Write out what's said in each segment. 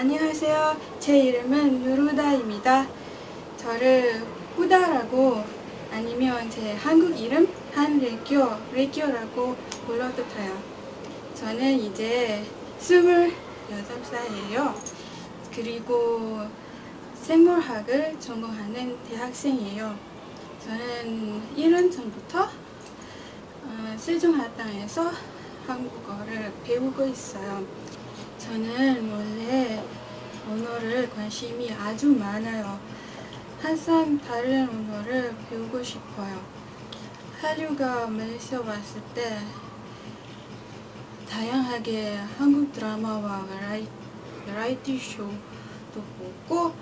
안녕하세요. 제 이름은 누르다입니다. 저를 후다라고 아니면 제 한국 이름 한레교, 레교라고 불러도 돼요. 저는 이제 26살이에요. 그리고 생물학을 전공하는 대학생이에요. 저는 1년 전부터 어, 세종학당에서 한국어를 배우고 있어요. 저는 원래 언어를 관심이 아주 많아요. 항상 다른 언어를 배우고 싶어요. 한류가 말레이시아 왔을 때 다양하게 한국 드라마와 베라이티 쇼도 보고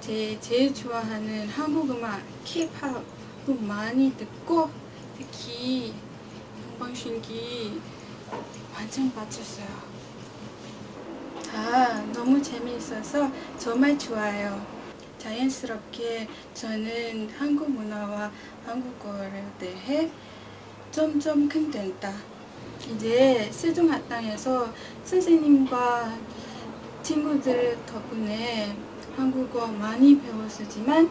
제 제일 좋아하는 한국 음악 K-팝도 많이 듣고 특히 동방신기 완전 빠졌어요. 아, 너무 재미있어서 정말 좋아요. 자연스럽게 저는 한국 문화와 한국어에 대해 점점 큰 된다. 이제 세종학당에서 선생님과 친구들 덕분에 한국어 많이 배웠지만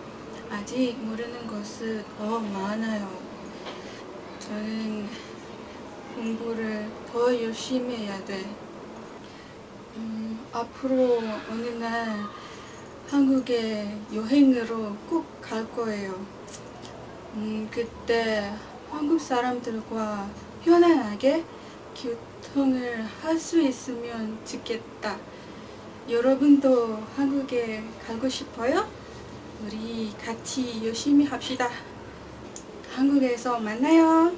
아직 모르는 것이 더 많아요. 저는 공부를 더 열심히 해야 돼. 음, 앞으로 어느 날 한국에 여행으로 꼭 갈 거예요. 음, 그때 한국 사람들과 편안하게 교통을 할 수 있으면 좋겠다. 여러분도 한국에 가고 싶어요? 우리 같이 열심히 합시다. 한국에서 만나요.